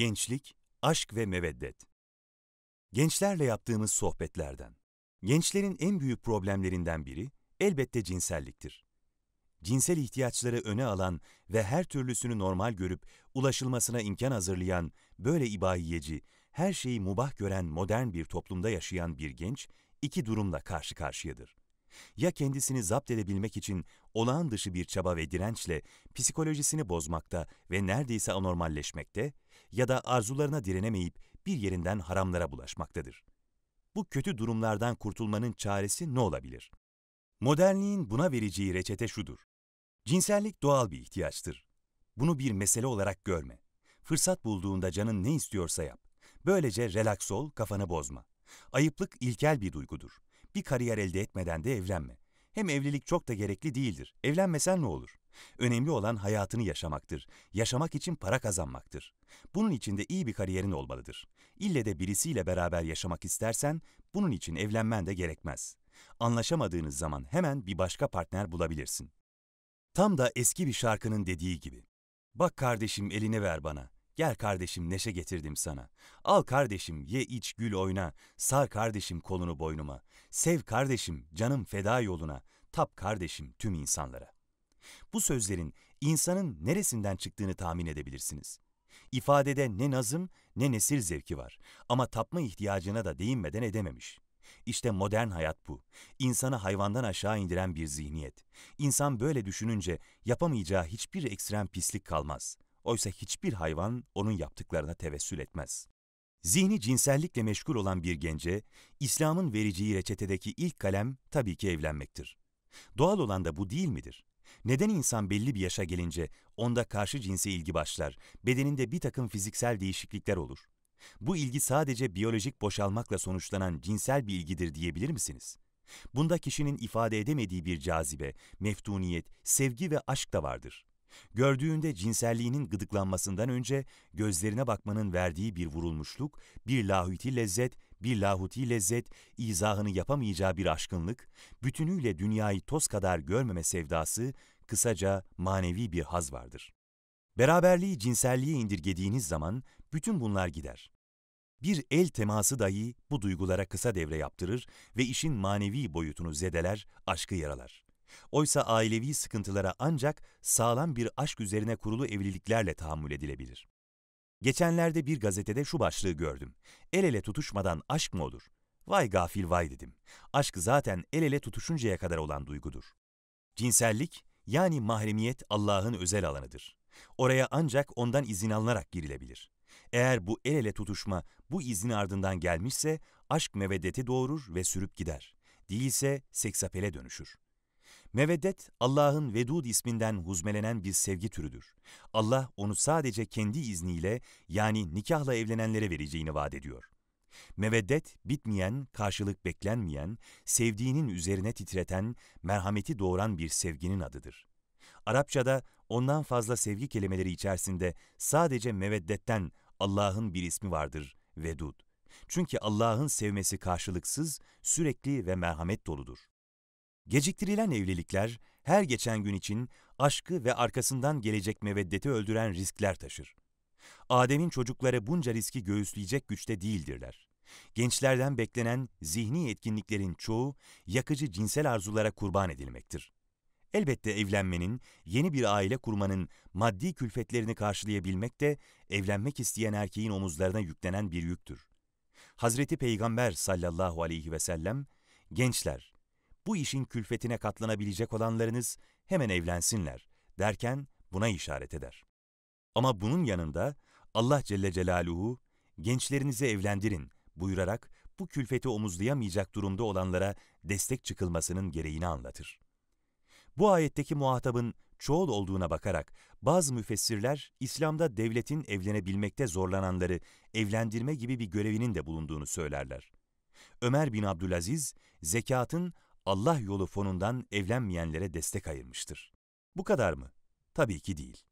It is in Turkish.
Gençlik, aşk ve meveddet. Gençlerle yaptığımız sohbetlerden. Gençlerin en büyük problemlerinden biri elbette cinselliktir. Cinsel ihtiyaçları öne alan ve her türlüsünü normal görüp ulaşılmasına imkan hazırlayan böyle ibahiyeci, her şeyi mubah gören modern bir toplumda yaşayan bir genç iki durumla karşı karşıyadır. Ya kendisini zapt edebilmek için olağan dışı bir çaba ve dirençle psikolojisini bozmakta ve neredeyse anormalleşmekte ya da arzularına direnemeyip bir yerinden haramlara bulaşmaktadır. Bu kötü durumlardan kurtulmanın çaresi ne olabilir? Modernliğin buna vereceği reçete şudur. Cinsellik doğal bir ihtiyaçtır. Bunu bir mesele olarak görme. Fırsat bulduğunda canın ne istiyorsa yap. Böylece relaks ol, kafanı bozma. Ayıplık ilkel bir duygudur. Bir kariyer elde etmeden de evlenme. Hem evlilik çok da gerekli değildir. Evlenmesen ne olur? Önemli olan hayatını yaşamaktır. Yaşamak için para kazanmaktır. Bunun için de iyi bir kariyerin olmalıdır. İlle de birisiyle beraber yaşamak istersen bunun için evlenmen de gerekmez. Anlaşamadığınız zaman hemen bir başka partner bulabilirsin. Tam da eski bir şarkının dediği gibi. Bak kardeşim elini ver bana. Gel kardeşim neşe getirdim sana. Al kardeşim ye iç gül oyna. Sar kardeşim kolunu boynuma. Sev kardeşim canım feda yoluna. Tap kardeşim tüm insanlara. Bu sözlerin insanın neresinden çıktığını tahmin edebilirsiniz. İfadede ne nazım ne nesil zevki var ama tapma ihtiyacına da değinmeden edememiş. İşte modern hayat bu. İnsanı hayvandan aşağı indiren bir zihniyet. İnsan böyle düşününce yapamayacağı hiçbir ekstrem pislik kalmaz. Oysa hiçbir hayvan onun yaptıklarına tevessül etmez. Zihni cinsellikle meşgul olan bir gence, İslam'ın vereceği reçetedeki ilk kalem tabii ki evlenmektir. Doğal olan da bu değil midir? Neden insan belli bir yaşa gelince onda karşı cinse ilgi başlar, bedeninde bir takım fiziksel değişiklikler olur? Bu ilgi sadece biyolojik boşalmakla sonuçlanan cinsel bir ilgidir diyebilir misiniz? Bunda kişinin ifade edemediği bir cazibe, meftuniyet, sevgi ve aşk da vardır. Gördüğünde cinselliğinin gıdıklanmasından önce gözlerine bakmanın verdiği bir vurulmuşluk, bir lahuti lezzet, bir lahuti lezzet, izahını yapamayacağı bir aşkınlık, bütünüyle dünyayı toz kadar görmeme sevdası, kısaca manevi bir haz vardır. Beraberliği cinselliğe indirgediğiniz zaman bütün bunlar gider. Bir el teması dahi bu duygulara kısa devre yaptırır ve işin manevi boyutunu zedeler, aşkı yaralar. Oysa ailevi sıkıntılara ancak sağlam bir aşk üzerine kurulu evliliklerle tahammül edilebilir. Geçenlerde bir gazetede şu başlığı gördüm. El ele tutuşmadan aşk mı olur? Vay gafil vay dedim. Aşk zaten el ele tutuşuncaya kadar olan duygudur. Cinsellik, yani mahremiyet Allah'ın özel alanıdır. Oraya ancak ondan izin alınarak girilebilir. Eğer bu el ele tutuşma bu izin ardından gelmişse aşk meveddeti doğurur ve sürüp gider. Değilse seksapele dönüşür. Meveddet, Allah'ın Vedud isminden huzmelenen bir sevgi türüdür. Allah onu sadece kendi izniyle yani nikahla evlenenlere vereceğini vaat ediyor. Meveddet, bitmeyen, karşılık beklenmeyen, sevdiğinin üzerine titreten, merhameti doğuran bir sevginin adıdır. Arapçada ondan fazla sevgi kelimeleri içerisinde sadece meveddetten Allah'ın bir ismi vardır, Vedud. Çünkü Allah'ın sevmesi karşılıksız, sürekli ve merhamet doludur. Geciktirilen evlilikler her geçen gün için aşkı ve arkasından gelecek meveddeti öldüren riskler taşır. Adem'in çocukları bunca riski göğüsleyecek güçte değildirler. Gençlerden beklenen zihni etkinliklerin çoğu yakıcı cinsel arzulara kurban edilmektir. Elbette evlenmenin, yeni bir aile kurmanın maddi külfetlerini karşılayabilmek de evlenmek isteyen erkeğin omuzlarına yüklenen bir yüktür. Hazreti Peygamber sallallahu aleyhi ve sellem, gençler, bu işin külfetine katlanabilecek olanlarınız hemen evlensinler derken buna işaret eder. Ama bunun yanında Allah Celle Celaluhu gençlerinizi evlendirin buyurarak bu külfeti omuzlayamayacak durumda olanlara destek çıkılmasının gereğini anlatır. Bu ayetteki muhatabın çoğul olduğuna bakarak bazı müfessirler İslam'da devletin evlenebilmekte zorlananları evlendirme gibi bir görevinin de bulunduğunu söylerler. Ömer bin Abdülaziz, zekatın Allah yolu fonundan evlenmeyenlere destek ayırmıştır. Bu kadar mı? Tabii ki değil.